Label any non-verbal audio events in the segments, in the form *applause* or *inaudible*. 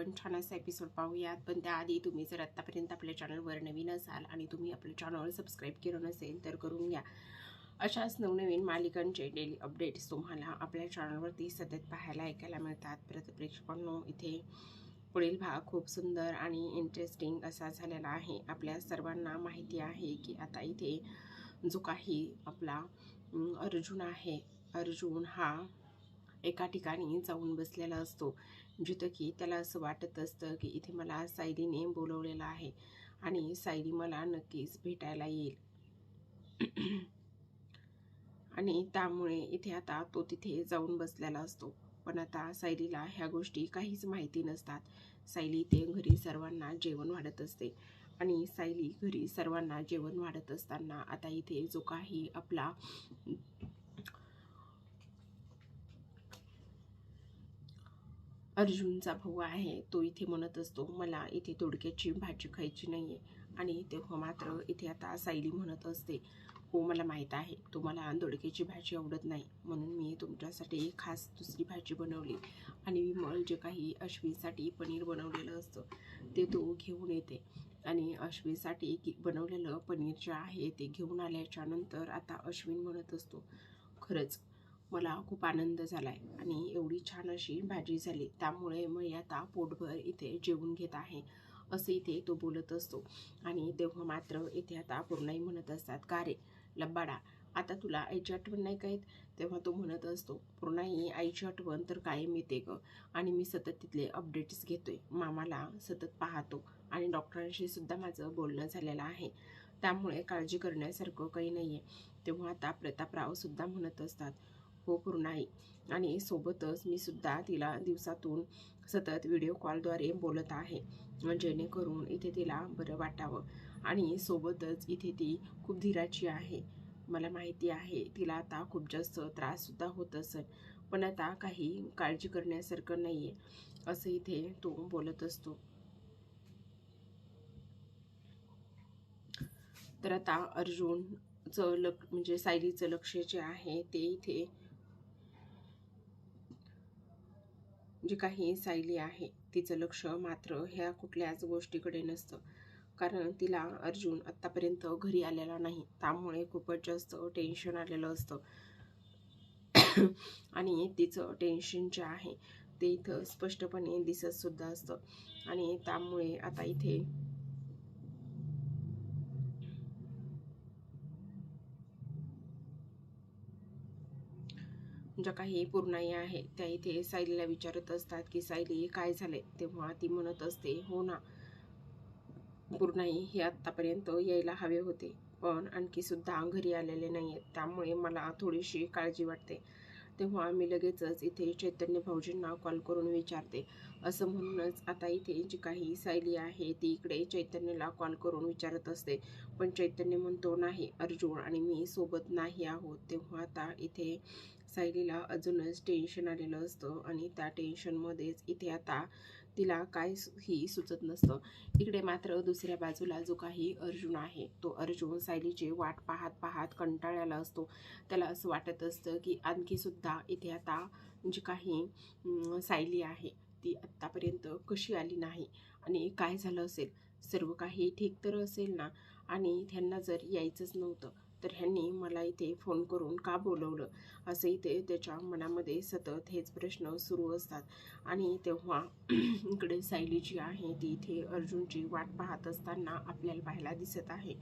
आपण छान असा एपिसोड पाहूयात. पण त्याआधी तुम्ही जर आत्तापर्यंत आपल्या चॅनलवर नवीन असाल आणि तुम्ही आपलं चॅनल सबस्क्राईब केलं नसेल तर करून घ्या. अशाच नवनवीन मालिकांचे डेली अपडेट्स तुम्हाला आपल्या चॅनलवरती सतत पाहायला ऐकायला मिळतात. परत प्रेक्षकांनो इथे पुढील भाग खूप सुंदर आणि इंटरेस्टिंग असा झालेला आहे. आपल्या सर्वांना माहिती आहे की आता इथे जो काही आपला अर्जुन आहे अर्जुन हा एका ठिकाणी जाऊन बसलेला असतो. जिथं की त्याला असं वाटत असतं की इथे मला सायलीने बोलवलेलं आहे आणि सायली मला नक्कीच भेटायला येईल. आणि त्यामुळे इथे आता तो तिथे जाऊन बसलेला असतो. पण आता सायलीला ह्या गोष्टी काहीच माहिती नसतात. सायली ते घरी सर्वांना जेवण वाढत असते. आणि सायली घरी सर्वांना जेवण वाढत असताना आता इथे जो काही आपला अर्जुनचा भाऊ आहे तो इथे म्हणत असतो मला इथे दोडक्याची भाजी खायची नाहीये. आणि तेव्हा मात्र इथे आता सायली म्हणत असते हो मला माहीत आहे तुम्हाला दोडक्याची भाजी आवडत नाही म्हणून मी तुमच्यासाठी खास दुसरी भाजी बनवली. आणि विमल जे काही अश्वीसाठी पनीर बनवलेलं असतं ते तो घेऊन येते. आणि अश्वीसाठी की बनवलेलं पनीर जे आहे ते घेऊन आल्याच्यानंतर आता अश्विन म्हणत असतो खरंच मला खूप आनंद झाला आहे आणि एवढी छान अशी भाजी झाली. त्यामुळे मी आता पोटभर इथे जेवून घेत आहे असं इथे तो बोलत असतो. आणि तेव्हा मात्र इथे आता पूर्णही म्हणत असतात का रे लब्बाडा आता तुला आईची आठवण नाही काय येत?" तेव्हा तो म्हणत असतो पूर्णाई आईची आठवण तर कायम येते ग. आणि मी सतत तिथले अपडेट्स घेतोय. मामाला सतत पाहतो आणि डॉक्टरांशी सुद्धा माझं बोलणं झालेलं आहे. त्यामुळे काळजी करण्यासारखं काही नाही आहे तेव्हा आता प्रतापरावसुद्धा म्हणत असतात हो पूर्ण आहे आणि सोबतच मी सुद्धा तिला दिवसातून सतत व्हिडिओ कॉलद्वारे बोलत आहे. जेणेकरून इथे तिला बरं वाटावं. आणि सोबतच इथे ती खूप धीराची आहे. मला माहिती आहे तिला आता खूप जास्त त्राससुद्धा होत असेल. पण आता काही काळजी करण्यासारखं नाही आहे असं इथे तो बोलत असतो. तर आता अर्जुनचं लक म्हणजे सायलीचं लक्ष जे आहे ते इथे जी काही सायली आहे तिचं लक्ष मात्र ह्या कुठल्याच गोष्टीकडे नसतं. कारण तिला अर्जुन आत्तापर्यंत घरी आलेला नाही. त्यामुळे खूपच जास्त टेन्शन आलेलं असतं. *coughs* आणि तिचं टेन्शन जे आहे ते इथं स्पष्टपणे दिसत सुद्धा असतं. आणि त्यामुळे आता इथे ज्या काही पूर्णाई आहे त्या इथे सायलीला विचारत असतात की सायली काय झाले तेव्हा ती म्हणत असते हो ना पूर्णाई हे आत्तापर्यंत यायला हवे होते पण आणखी सुद्धा घरी आलेले नाही आहेत त्यामुळे मला थोडीशी काळजी वाटते. तेव्हा आम्ही लगेचच इथे चैतन्य भाऊजींना कॉल करून विचारते. असं म्हणूनच आता इथे जी काही सायली आहे ती इकडे चैतन्यला कॉल करून विचारत असते. पण चैतन्य म्हणतो नाही अर्जुन आणि मी सोबत नाही आहोत. तेव्हा आता इथे सायलीला अजूनच टेन्शन आलेलं असतं आणि त्या टेन्शनमध्येच इथे आता तिला काय सु- ही सुचत नसतं. इकडे मात्र दुसऱ्या बाजूला जो काही अर्जुन आहे तो अर्जुन सायलीची वाट पाहत पाहत कंटाळ्याला असतो. त्याला असं वाटत असतं की आणखी सुद्धा इथे आता जी काही सायली आहे ती आत्तापर्यंत कशी आली नाही आणि काय झालं असेल? सर्व काही ठीक तर असेल ना? आणि त्यांना जर यायचंच नव्हतं तर ह्यांनी मला इथे फोन करून का बोलवलं? असं इथे त्याच्या मनामध्ये सतत हेच प्रश्न सुरू असतात. आणि तेव्हा *clears throat* इकडे सायली जी आहे ती इथे अर्जुनची वाट पाहत असताना आपल्याला पाहायला दिसत आहे.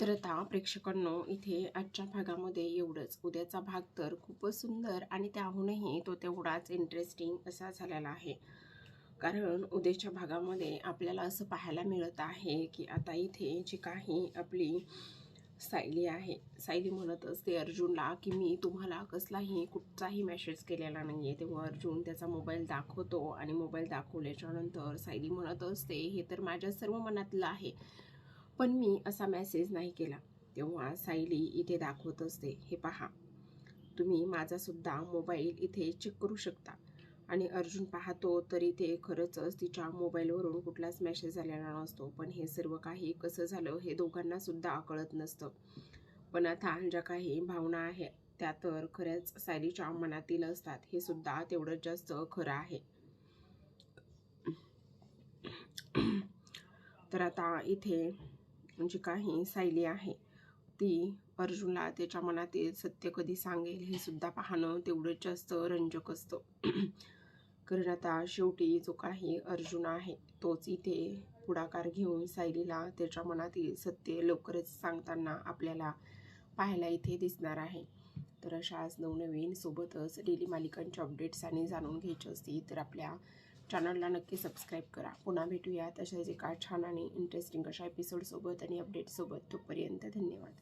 तर आता प्रेक्षकांनो इथे आजच्या भागामध्ये एवढंच. उद्याचा भाग तर खूपच सुंदर आणि त्याहूनही तो तेवढाच इंटरेस्टिंग असा झालेला आहे. कारण उद्याच्या भागामध्ये आपल्याला असं पाहायला मिळत आहे की आता इथे जी काही आपली सायली आहे सायली म्हणत असते अर्जुनला की मी तुम्हाला कसलाही कुठचाही मेसेज केलेला नाही आहे तेव्हा अर्जुन त्याचा मोबाईल दाखवतो आणि मोबाईल दाखवल्याच्यानंतर सायली म्हणत असते हे तर माझ्या सर्व मनातलं आहे. पण मी असा मेसेज नाही केला. तेव्हा सायली इथे दाखवत असते हे पहा तुम्ही माझासुद्धा मोबाईल इथे चेक करू शकता. आणि अर्जुन पाहतो तर इथे खरंचच तिच्या मोबाईलवरून कुठलाच मेसेज आलेला नसतो. पण हे सर्व काही कसं झालं हे दोघांना सुद्धा कळत नसतं. पण आता ज्या काही भावना आहेत त्या तर खऱ्याच सायलीच्या मनातील असतात. हे सुद्धा तेवढंच जास्त खरं आहे. तर आता इथे जी काही सायली आहे ती अर्जुनला त्याच्या मनातील सत्य कधी सांगेल हे सुद्धा पाहणं तेवढं जास्त रंजक असतं. *clears throat* कारण आता शेवटी जो काही अर्जुन आहे तोच इथे पुढाकार घेऊन सायलीला त्याच्या मनातील सत्य लवकरच सांगताना आपल्याला पाहायला इथे दिसणार आहे. तर अशाच नवनवीन सोबतच डेली मालिकांच्या अपडेट्स आणि जाणून घ्यायचे असतील तर आपल्या चॅनलला नक्की सबस्क्राईब करा. पुन्हा भेटूया. तशाच एका छान आणि इंटरेस्टिंग अशा एपिसोडसोबत आणि अपडेटसोबत तोपर्यंत धन्यवाद.